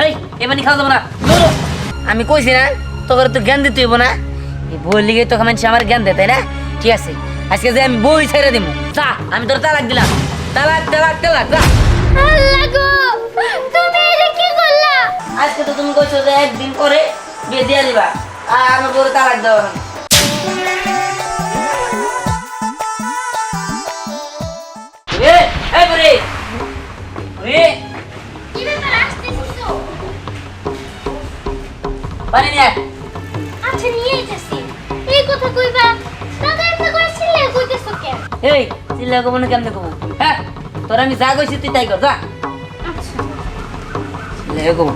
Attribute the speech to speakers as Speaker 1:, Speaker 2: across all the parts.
Speaker 1: খাওয়া যাব না। আমি কইছি না তোকে তো জ্ঞান দিতে হইব না। বই লিগে তোকে মানুষ আমার জ্ঞান দেয় তাই না? ঠিক আছে আজকে যে আমি বই ছেড়ে দিব যা আমি তোর তালাক দিলাম। তালাক তালাক তালাক যা। আজকে তো তুমি কইছো যে একদিন পরে বিয়ে দিয়ে দিবা আর আমার বউরে তালাক দেওয়া হবে। এই বুড়ি, পানি নিয়ে।
Speaker 2: আচ্ছা নিয়ে যাচ্ছি। এই কথা কইবা দাদা এমনি করে ছিলে কইতেছো কেন
Speaker 1: এই চিল্লা কবো না কেমনে কবো হ্যাঁ তোর আমি যা কইছি তুই তাই কর যা।
Speaker 2: আচ্ছা।
Speaker 1: চিল্লা কবো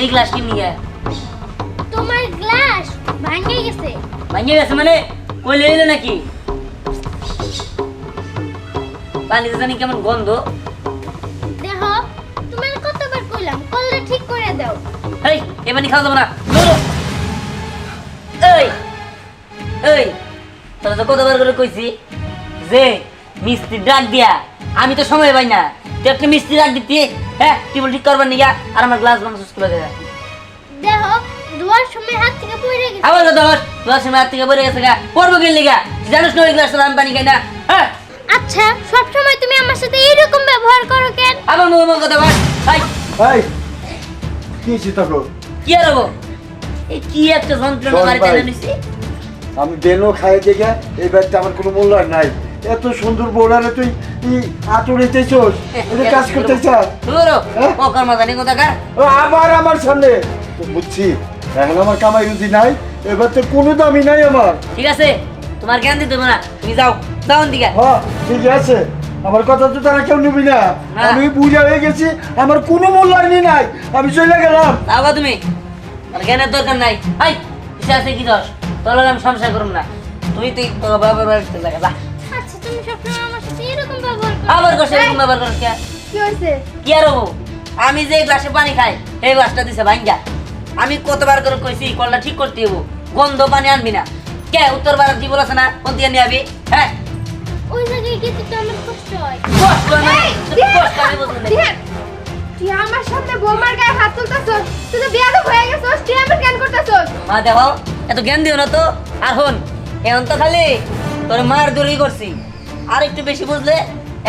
Speaker 2: এই
Speaker 1: গ্লাস কি নিয়ে।
Speaker 2: তোমার গ্লাস? ভাঙে গেছে।
Speaker 1: ভাঙে গেছে মানে? কইলে এলো নাকি? পানিতে জানি কেমন গন্ধ।
Speaker 2: দেখো তোমার কতবার কইলাম কলটা ঠিক করে দাও।
Speaker 1: এই এবানি খাওয়া যাব না ধরো। এই এই তোরা তো কতবার করে কইছি যে মিস্ত্রি ডাক দিয়া। আমি তো সময় পাই না। তুই একটা মিস্ত্রি ডাক দিতি হ্যাঁ? টিবল ঠিক করবার নিগা আর আমার গ্লাস সুস্থ করে দেয়
Speaker 2: দেখো ধোয়ার সময় হাত থেকে পড়ে গেছে।
Speaker 1: আবার কথা বল গ্লাস সময় হাত থেকে পড়ে গেছে গা। পড়ব গেল লিগা জানিস না গ্লাস আমি পানি খাই না হ্যাঁ?
Speaker 2: আচ্ছা সব সময় তুমি আমার সাথে এইরকম ব্যবহার করো কেন?
Speaker 1: আবার মুখ মুখ কথা বল। ভাই
Speaker 3: এই কি চিন্তা কর
Speaker 1: কি আর হব? এই কি একটা যন্ত্রণা বাড়িতে
Speaker 3: ভাই। আমি খাই দেখে এই ব্যাগটা আমার কোনো মূল্যায়ন নাই। এত সুন্দর বউরারে তুই আতুড়ে চাইছস এটা কাজ করতে চাস?
Speaker 1: ধরো
Speaker 3: হ্যাঁ?
Speaker 1: ও
Speaker 3: আবার আমার সামনে। তো বুঝছি। এখন আমার কামাই রুজি নাই এবার তো কোনো দামি নাই আমার।
Speaker 1: ঠিক আছে তোমার জ্ঞান দিতে না তুমি যাও যাও দিকে
Speaker 3: হ্যাঁ ঠিক আছে। আমার কথা তো তারা কেউ নিবি না।
Speaker 1: না।
Speaker 3: আমি বুঝা হয়ে গেছি আমার কোনো মূল্যায়নই নাই। আমি চলে গেলাম।
Speaker 1: গা তুমি আর জ্ঞানের দরকার নাই। হাই কিসে আছে কি দোষ? তোর আমি সংসার করুম না। তুই তুই তোর বাবার বাড়িতে লাগা যা।
Speaker 2: আচ্ছা তুমি সবসময় আমার সাথে এরকম ব্যবহার করো।
Speaker 1: আবার করছে এরকম ব্যাপার করছে কি? আর হব? আমি যে গ্লাসে পানি খাই এই গ্লাসটা দিছে ভাঙ্গা আমি কতবার করে কইছি কলটা ঠিক করতে হব গন্ধ পানি আনবি না। কে উত্তর ভারত জীবন আছে না? কোন দিয়ে নিয়ে আবি? হ্যাঁ?
Speaker 2: ওই জায়গায় তো আমার কষ্ট হয়।
Speaker 1: কষ্ট মানে? কষ্ট আমি।
Speaker 4: তুই আমার সামনে বৌমার গায়ে হাত তুলতেছস তুই তো বিয়াদব হয়ে গেছস তুই আমার জ্ঞান করতেছস।
Speaker 1: মা দেখো এত জ্ঞান দিও না তো। আর হন এখন তো খালি তোর মার দূরই করছি। আর একটু বেশি বুঝলে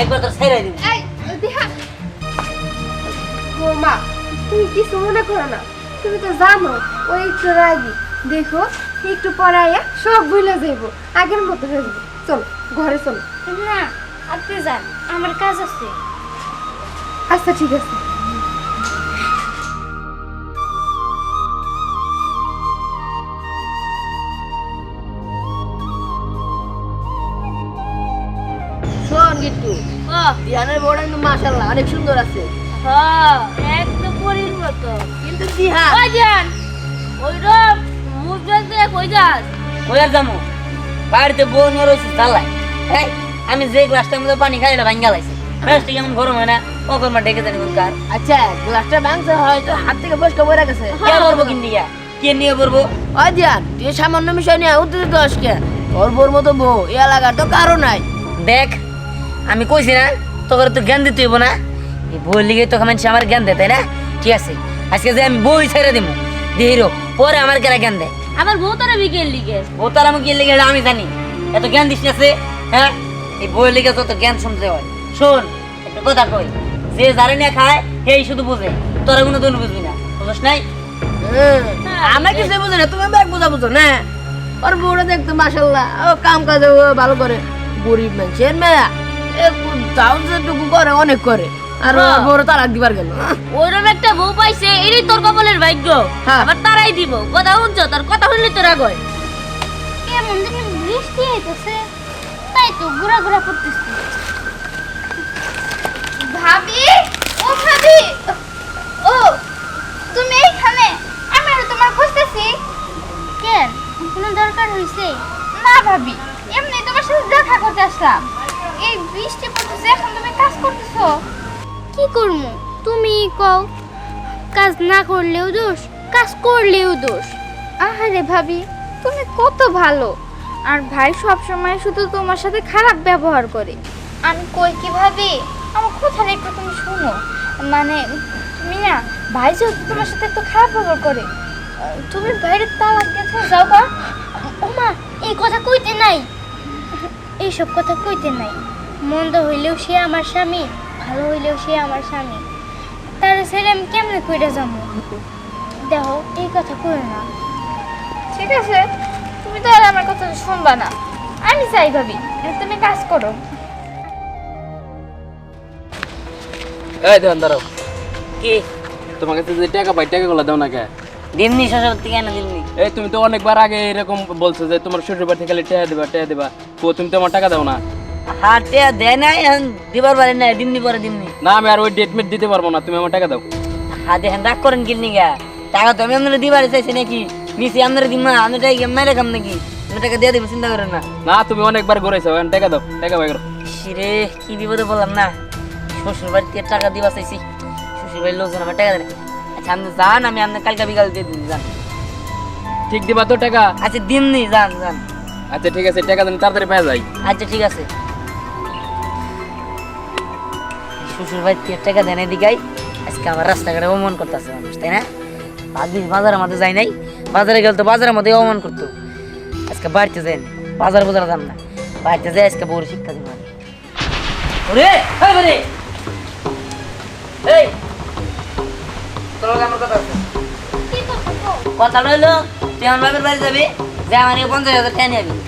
Speaker 1: একবার তোর ছেড়ে দিবি।
Speaker 4: এই দিহা বৌমা তুমি কিছু মনে করো না। তুমি তো জানো ওই একটু রাগি। দেখো একটু পড়াইয়া সব ভুলে যাইব আগের মতো হয়ে যাব চল ঘরে চল।
Speaker 2: না আপনি যান আমার কাজ আছে।
Speaker 4: আচ্ছা ঠিক আছে।
Speaker 5: শোন গিট্টু দিহানের বউটা কিন্তু মাশাল্লাহ অনেক সুন্দর আছে।
Speaker 2: হ্যাঁ একদম পরির মতো।
Speaker 5: কিন্তু দিহা
Speaker 2: ওই যান? ওই রব মুখ দেখতে কই যাস?
Speaker 1: ওই আর যাব বাড়িতে রয়েছি জ্বালায়। হ্যাঁ আমি যে গ্লাসটার মধ্যে পানি খাই এটা ভাঙ্গা গ্লাসটা কেমন গরম হয় না? ও কর্মা ডেকে জানি কার
Speaker 5: আচ্ছা গ্লাসটা ভাঙছে হয়তো হাত থেকে বসকা বইরা গেছে।
Speaker 1: কে করব কিন্তু ইয়া কে নিয়ে পড়ব
Speaker 5: ওই দিয়ান তুই সামান্য বিষয় নিয়ে উত্তেজিত হস কেন তোর বোর মতো বউ এলাকার তো কারও নাই।
Speaker 1: দেখ আমি কইছি না তোকে তো জ্ঞান দিতে হইব না। এই বই লিগে তোকে মানুষ আমার জ্ঞান দেয় তাই না? ঠিক আছে আজকে যে আমি বই ছেড়ে দিব দেহিরো পরে আমার কেরা জ্ঞান দেয়
Speaker 2: আমার বউ তোরা বিকেল লিগে
Speaker 1: ও তার আমি লেগে আমি জানি। এত জ্ঞান দিস না হ্যাঁ? এই বই লিগে তো জ্ঞান শুনতে হয়। শোন একটা কথা কই যে যারে নিয়ে খায় সেই শুধু বুঝে। তোরা কোনো দিন বুঝবি না বুঝছ নাই?
Speaker 5: আমরা কিছু বুঝি না তুমি ব্যাগ বোঝা বুঝো না? ওর বউটা দেখতো মাশাল্লাহ ও কাম কাজ ভালো করে। গরিব মানুষের মেয়া তাও যেটুকু করে অনেক করে। আর ওর তালাক দিবার গেল।
Speaker 2: ওইরকম একটা বউ পাইছে এটাই তোর কপালের ভাগ্য। আবার তারাই দিব। কথা শুনছো? তার কথা শুনলে তোরা কয়? কেমন দেখি বৃষ্টি হইতেছে। তাই তো ঘোরা ঘোরা করতেছে।
Speaker 4: ভাবি ও ভাবি! ও তুমি এইখানে? আমি আরও তোমার খুঁজতেছি।
Speaker 2: কেন? কোনো দরকার হইছে?
Speaker 4: না ভাবি এমনি তোমার সাথে দেখা করতে আসলাম। এই বৃষ্টি পড়তেছে এখন তুমি কাজ করতেছো
Speaker 2: কি করব তুমি কও কাজ না করলেও দোষ কাজ করলেও দোষ।
Speaker 4: আহা
Speaker 2: আরে ভাবি তুমি কত ভালো। আর ভাই সব সময় শুধু তোমার সাথে খারাপ ব্যবহার করে। আমি কই কি ভাবি? আমার কথাটা একটু তুমি শুনো। মানে তুমি না ভাই যেহেতু তোমার সাথে একটু খারাপ ব্যবহার করে তুমি বাইরের তালাক গেছে যাও গা ওমা এই কথা কইতে নাই। এইসব কথা কইতে নাই। মন্দ হইলেও সে আমার স্বামী। ভালো হইলেও সে আমার স্বামী। তার ছেড়ে আমি কেমনে কইরা যাব দেখো এই কথা কইও না। ঠিক আছে তুমি তো আর আমার কথা শুনবা না। আমি চাই ভাবি তুমি কাজ করো।
Speaker 6: এই দেন দাঁড়াও।
Speaker 1: কি?
Speaker 6: তোমার কাছে যে টাকা পাই টাকাগুলো দাও না কে?
Speaker 1: দিমনি শ্বশুর থেকে না দিমনি
Speaker 6: এই তুমি তো অনেকবার আগে এরকম বলছো যে তোমার শ্বশুর বাড়ি থেকে খালি টাকা দেবা টাকা দেবা। তুমি তো আমার টাকা দাও না।
Speaker 1: হাতে দেয় নাই এখন দিবার পারে না দিমনি পরে দিমনি
Speaker 6: না। আমি আর ওই ডেট মেট দিতে পারব না তুমি আমার টাকা দাও।
Speaker 1: হাতে হ্যাঁ রাগ করেন কিননি গা টাকা তো আমি আপনারা দিবারে চাইছি নাকি? নিছি আপনারা দিমা আমি টাকা নাকি? আমি টাকা দিয়ে দেবো চিন্তা করেন না।
Speaker 6: না তুমি অনেকবার ঘুরেছো এখন টাকা দাও টাকা পাই করো।
Speaker 1: সিরে কি বিপদে বললাম না। শ্বশুর বাড়ি থেকে টাকা দিবা চাইছি। শ্বশুর বাড়ির লোকজন আমার টাকা দেয় আচ্ছা আপনি যান আমি আপনার কালকা বিকাল দিয়ে দিন যান।
Speaker 6: ঠিক দিবা তো টাকা?
Speaker 1: আচ্ছা দিমনি যান যান।
Speaker 6: আচ্ছা ঠিক আছে টাকা দেন তাড়াতাড়ি পেয়ে যাই
Speaker 1: আচ্ছা ঠিক আছে। শ্বশুর বাড়ি থেকে টাকা দেয় না দিকাই আজকে আমার রাস্তাঘাটে অমন করতেছে মানুষ তাই না? ভাবিস বাজারের মধ্যে যাই নাই। বাজারে গেলে তো বাজারের মধ্যে অমন করতো। আজকে বাড়িতে যাই না বাজার বাজার যান না বাড়িতে যাই আজকে বড় শিক্ষা দিব। ওরে এই তোর আমার কথা আছে।
Speaker 2: কি করছ
Speaker 1: কথা হইল তুই আমার বাপের বাড়ি যাবি? যে আমার পঞ্চাশ হাজার টাকা নিয়ে যাবি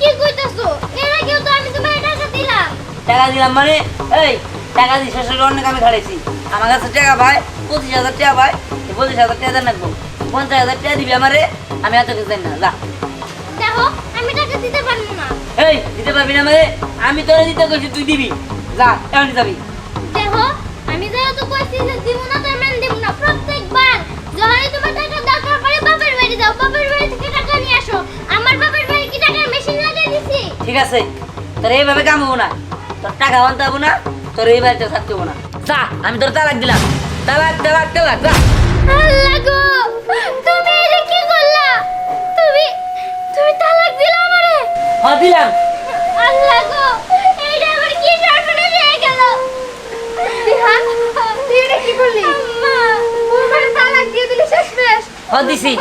Speaker 2: কি কইতাছো? এর আগেও তো আমি তোমার টাকা দিলাম।
Speaker 1: টাকা দিলাম মানে? এই! টাকা দিয়ে শ্বশুর অন্য কামে খাড়াইছি আমার কাছে টাকা পায় পঁচিশ হাজার টাকা এই পঁচিশ হাজার টাকা দেন রাখব পঞ্চাশ হাজার টাকা দিবি আমারে আমি এত কিছু জানি না যা।
Speaker 2: দেখো আমি টাকা দিতে পারব না।
Speaker 1: এই দিতে পারবি না আমারে? আমি তোরে দিতে কইছি তুই দিবি। যা এমনি যাবি
Speaker 2: দেখো আমি যেহেতু কইছি যে দিব না তার মানে দিব না। প্রত্যেকবার যখনই তোমার টাকা দরকার পড়ে বাপের বাড়ি যাও। বাপের বাড়ি থেকে টাকা নিয়ে আসো। আমার বাপের বাড়ি কি টাকার মেশিন লাগিয়ে দিছি?
Speaker 1: ঠিক আছে তোর এইভাবে কাম হব না। তোর টাকা আনতে হব না। তোর এই বাড়িতে থাকতে হব না। যা আমি তোর তালাক দিলাম। তালাক তালাক তালাক যা।
Speaker 2: আল্লাহ গো তুমি এটা কি করলা? তুমি তুমি তালাক দিলা আমারে?
Speaker 1: হ্যাঁ দিলাম।
Speaker 2: আল্লাহ গো এইটা আমার কি সর্বনাশ হয়ে গেল?
Speaker 4: বিহান তুই এটা কি করলি?
Speaker 2: আম্মা
Speaker 4: ওর তালাক দিয়ে দিলি শেষ
Speaker 1: হ্যাঁ দিছি।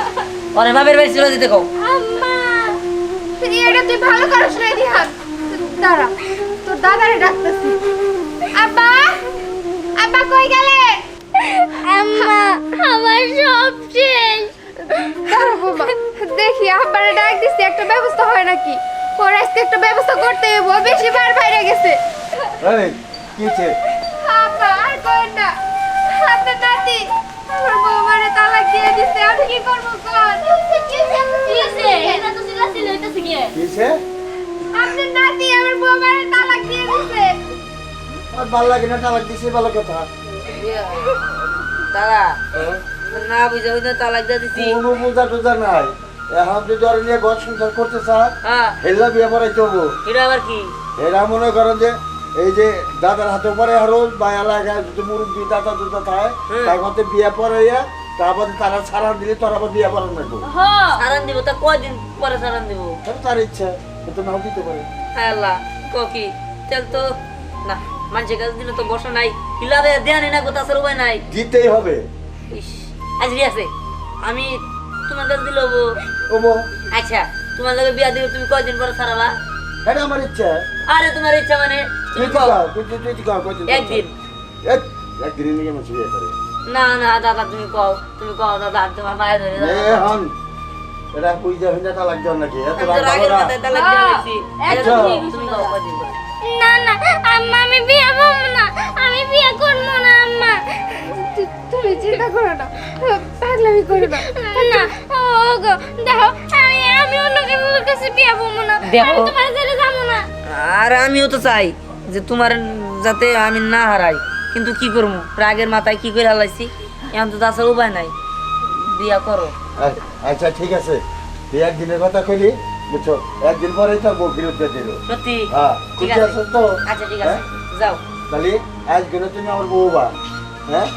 Speaker 1: পরে বাপের বাড়ি চলে দিতে কও।
Speaker 2: আম্মা
Speaker 4: তুই এটা তুই ভালো করিস না দিহান দাঁড়া তোর দাদারে ডাকতেছি।
Speaker 2: সব শেষ
Speaker 4: দাঁড়া বাবা দেখি আব্বারে ডাক দিছি একটা ব্যবস্থা হয় নাকি? ওর আজকে একটা ব্যবস্থা করতে হইব বেশি বার বাইরে গেছে।
Speaker 3: এই কি হচ্ছে?
Speaker 4: আব্বা আর কই না। আপনার নাতি আমার বৌমারে তালাক দিয়ে দিছে আমি কি করব কোন
Speaker 2: কি হইছে? এটা তো সিলা সিলা হইতাছে কি
Speaker 3: কি
Speaker 4: আপনার নাতি আমার বৌমারে তালাক দিয়ে দিছে।
Speaker 3: আর ভালো লাগে না তালাক দিছে ভালো কথা।
Speaker 1: দাদা? না বুঝে বুঝে তালাক দিয়ে দিছি।
Speaker 3: কোনো বোঝা টোঝা নাই। এখন যদি ওরা নিয়ে ঘর সংসার করতে চায়
Speaker 1: হ্যাঁ।
Speaker 3: হেল্লা বিয়ে পড়াইতে হব
Speaker 1: এটা আবার কি?
Speaker 3: এরা মনে করেন যে এই যে দাদার হাতে পরে আরও বা এলাকায় যদি মুরব্বী দাদা দুদা থাকে। তার মধ্যে বিয়ে পড়াইয়া তারপর তারা ছাড়া দিলে তোর আবার বিয়ে পড়ানো লাগবো।
Speaker 1: সারান দিব তা কয়দিন পরে সারান দিব?
Speaker 3: তার ইচ্ছা কিন্তু নাও দিতে পারে।
Speaker 1: হায় আল্লাহ কি তেল তো। না মানুষের কাছে দিলে তো বসা নাই। হিলাবে দেয়া নেই না কোথা আসার উপায় নাই।
Speaker 3: দিতেই হবে।
Speaker 1: ইস। আজরি আছে আমি তোমার কাছে দিলে হব
Speaker 3: ওমো
Speaker 1: আচ্ছা তোমার লগে বিয়া দিলে তুমি কয়দিন পরে সারাবা
Speaker 3: এটা আমার ইচ্ছা
Speaker 1: আরে তোমার ইচ্ছা মানে তুমি কও?
Speaker 3: তুই তুই কও? কয়দিন
Speaker 1: একদিন?
Speaker 3: এক- একদিনের নিয়ে মানুষ বিয়ে করে
Speaker 1: না না দাদা তুমি কও তুমি কও দাদা তোমার মায়ের ধরে দাও।
Speaker 3: এ হন এটা কই যাবেন না তালাক দেওয়ার নাকি এত রাগ।
Speaker 1: মাথায় তালাক দিয়ে দিয়েছি।
Speaker 3: আচ্ছা।
Speaker 1: তুমি কও কয়দিন পরে।
Speaker 2: না না আম্মা আমি বিয়ে করব না আমি বিয়ে করব না আম্মা
Speaker 4: তুমি চিন্তা করো না। পাগলামি করো না।
Speaker 2: না ও গো দেখো আমি আমি অন্য কারোর কাছে বিয়ে করব না।
Speaker 1: দেখো।
Speaker 2: তোমার ছেড়ে যাব না।
Speaker 1: আর আমিও তো চাই যে তোমার যাতে আমি না হারাই। কিন্তু কি করব? রাগের মাথায় কি করে হালাইছি? এখন তো তাছাড়া উপায় নাই। বিয়া করো।
Speaker 3: আচ্ছা ঠিক আছে। তুই একদিনের কথা কইলি বুঝছ? একদিন পরেই তোর বউ ফিরত দিয়ে দিল।
Speaker 1: সত্যি?
Speaker 3: হ্যাঁ
Speaker 1: ঠিক আছে।
Speaker 3: তো?
Speaker 1: আচ্ছা ঠিক আছে।
Speaker 3: হ্যাঁ?
Speaker 1: যাও।
Speaker 3: তাহলে আজকে তুমি আমার বউ বা হ্যাঁ?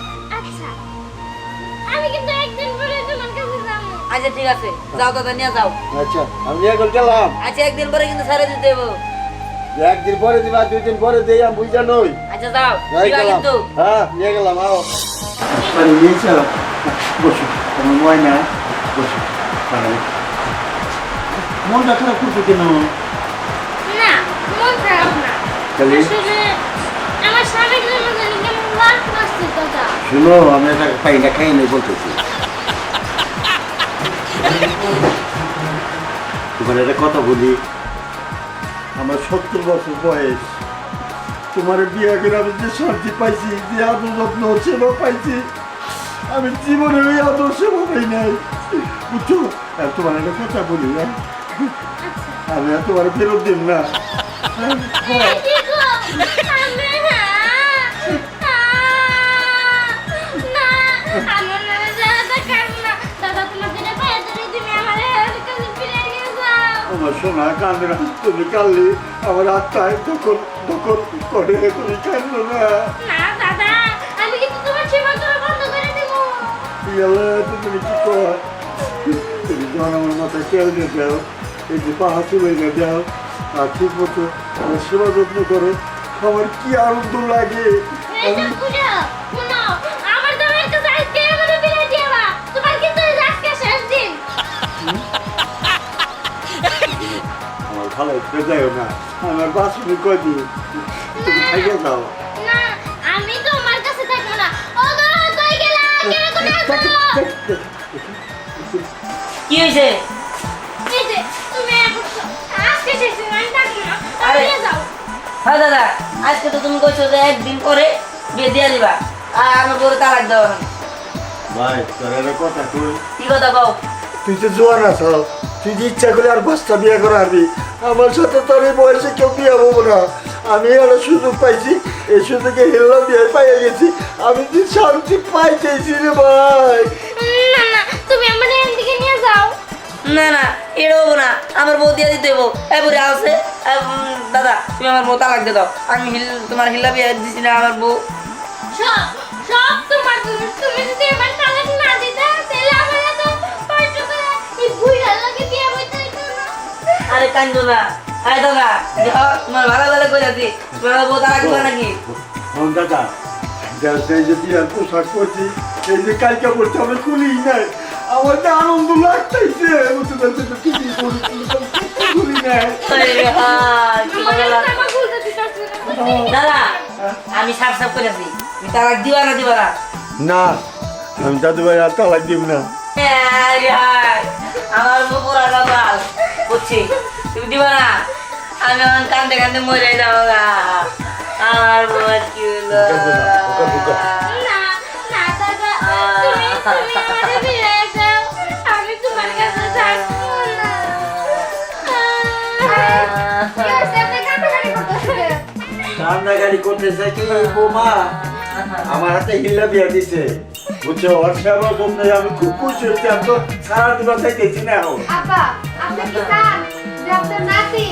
Speaker 2: আমি কিন্তু একদিন পরে তোমার কাছে যাব
Speaker 1: আচ্ছা ঠিক আছে। যাও দাদা নিয়ে যাও।
Speaker 3: আচ্ছা আমি এখন গেলাম।
Speaker 1: আচ্ছা একদিন পরে কিন্তু ছেড়ে দিতে দেবো
Speaker 3: একদিন পরে দিবা দুই দিন পরে দিই আমি বুঝা নই।
Speaker 1: আচ্ছা যাও। কিন্তু।
Speaker 3: হ্যাঁ নিয়ে গেলাম আও মানে নিয়েছ বসো তোমার ময়না বসো তাহলে। মনটা খারাপ করছ কেন?
Speaker 2: না মন খারাপ না। আসলে আমার স্বামীর জন্য জানি কেমন লাগছে দাদা।
Speaker 3: শুনো আমি একটা পাইটা খাই নাই বলতেছি তোমার একটা কথা বলি আমার সত্তর বছর বয়স তোমার বিয়ে করে আমি যে শান্তি পাইছি যে আদর যত্ন সেবা পাইছি আমি জীবনে ওই আদর সেবা পাই নাই বুঝছ তোমার একটা কথা বলি না আমি আর তোমার ফেরত দিন না
Speaker 2: আমার
Speaker 3: সোনা কান্দে না তুমি কানলে আমার আত্মায় তখন তখন করে তুমি কান্দো না। তুমি কি কর? তুমি যখন আমার মাথায় তেল দিয়ে দাও এই যে পাহা চুলে দিয়ে দাও। আর ঠিক মতো সেবা যত্ন করো আমার কি আনন্দ লাগে? আমি ভালো ফেলে না আমার বাসনে কদিন তুমি খাইয়ে যাও
Speaker 2: না, আমি তোমার কাছে থাকব না। ওগো, কই গেলা? কেন করে আসো?
Speaker 1: কি হয়েছে
Speaker 2: এই যে, তুমি আজকে শেষ আমি থাকব না।
Speaker 1: আরে।
Speaker 2: যাও।
Speaker 1: হ্যাঁ দাদা আজকে তো তুমি কইছো যে একদিন পরে বিয়ে দিয়ে দিবা আর আমার তালাক
Speaker 3: ভাই তোর কথা কই
Speaker 1: কি কথা কও
Speaker 3: তুই তো জোয়ান আছো তুই যে ইচ্ছা করে আর পাঁচটা বিয়ে করে আনবি আমার সাথে তোর এই বয়সে কেউ বিয়ে হব না। আমি একটা সুযোগ পাইছি এই সুযোগে হেল্লা বিয়ে পাইয়ে গেছি। আমি যে শান্তি পাইতেছি রে ভাই।
Speaker 2: না না তুমি আমার এদিকে নিয়ে যাও।
Speaker 1: না আমার বউ দিয়ে দিতে হব। এবারে আছে দাদা তুমি আমার বউ তালাক দিয়ে দাও। আমি হিল তোমার হিল্লা বিয়ে দিছি না আমার বউ।
Speaker 2: সব সব তোমার তুমি যদি আমার
Speaker 1: আরে কান্দো না আরে দাদা তোমার ভালো ভালো করে আছি তোমার বউ দিবা নাকি?
Speaker 3: দাদা এই যে কালকে পড়ছি আমি খুলি আমার তো আনন্দ লাগতেছে বুঝতে পারছি তো কিছু খুলি
Speaker 2: না।
Speaker 1: দাদা আমি সাফ সাফ করে তালাক দিবা না দিবা না?
Speaker 3: না আমি দাদু ভাই আর তালাক দিব না।
Speaker 1: আরে হায়, আমার পুরা গাবাল বুঝছি? তুমি দিবা না? আমি এখন কান্দে কান্দে মরে যাব গা। আমার বউ আর কি হলো
Speaker 3: করতেছে কি? বৌমা আমার হাতে হিল্লা বিয়া দিছে। বুঝছ? ওর সেবা করতে আমি খুব খুশি হচ্ছি। আমি তো সারা দিন না এখন।
Speaker 4: আব্বা, আপনি কি চান? যে আপনার নাতি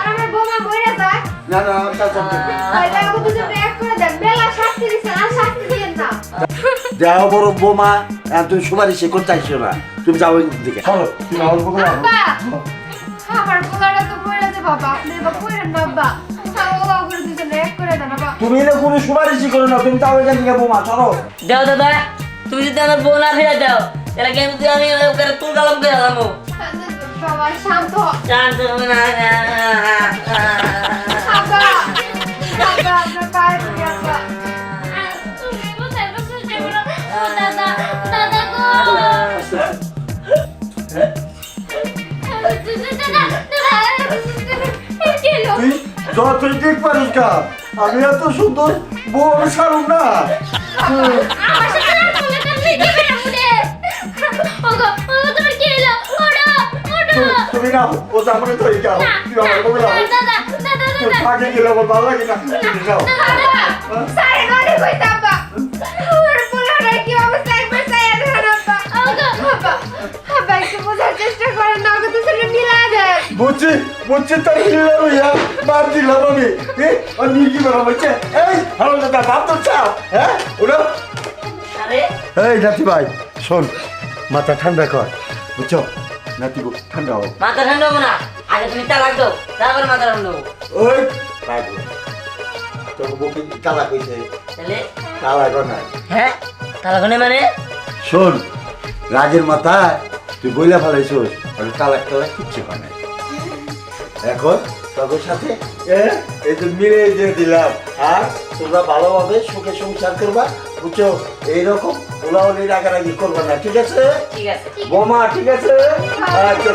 Speaker 4: আর আমার বৌমা মরে যাক?
Speaker 3: না না তা চাচ্ছি
Speaker 4: তাহলে আমাকে দুজনে এক করে দেন। মেলা শাস্তি দিচ্ছেন, আর শাস্তি দিয়েন না।
Speaker 3: যাও বড় বৌমা আর তুমি সুপারিশ করতে আসছো না। তুমি যাও ওই দিকে। চলো তুমি আমার বৌমা
Speaker 4: তো মরে যাবে, বাবা। আপনি বাবা।
Speaker 3: তুমি না কোনো সুপারিশই করো না তুমি তাও এখান থেকে বৌমা চলো।
Speaker 1: দাও দাদা। তুমি যদি আমার বউ না ফিরে দাও তাহলে কিন্তু আমি তুল কালাম করে যাব
Speaker 4: বাবা, শান্ত।
Speaker 1: শান্ত না
Speaker 3: যতই ঠিক পারিস আমি এত সুন্দর বউ আমি সারুম না। তুমি না ও জামানে ধরে যাও তুমি আমার
Speaker 2: দাদা দাদা দাদা
Speaker 3: আগে গেলে আমার ভালো লাগে না যাও
Speaker 4: সারে নদী কইতে, আব্বা। আমার পোলাটার কি অবস্থা একবার চাইয়া দেখেন, আব্বা। আব্বা, আব্বা, একটু বোঝার চেষ্টা করেন না, আমাকে দুজনে মিলাই দেন।
Speaker 3: বুঝছি বুঝছি তার হিল্লা রইয়া মার দিলাম আমি এ আর নির্কি বেড়া বলছে এই ভালো দাদা ভাব তো চাও হ্যাঁ ওরা
Speaker 1: আরে
Speaker 3: এই নাতি ভাই শোন মাথা ঠান্ডা কর বুঝছ গো ঠান্ডা হোক
Speaker 1: মাথা ঠান্ডা হব না। আগে তুমি তালাক দাও তারপরে মাথা ঠান্ডা হব।
Speaker 3: ওই বুকে
Speaker 1: তাহলে? হ্যাঁ তালাক মানে?
Speaker 3: শোন রাগের মাথায় তুই বইলা ফেলাইছোস আর কালাক কালাক কিচ্ছু হয় এখন তোর সাথে এই যে মিলে যে দিলাম আর তোমরা ভালোভাবে সুখে সংসার করবা বুঝছ? এইরকম ওলাওলি রাগারাগি করবা না ঠিক আছে?
Speaker 1: ঠিক আছে।
Speaker 3: বোমা ঠিক আছে? আচ্ছা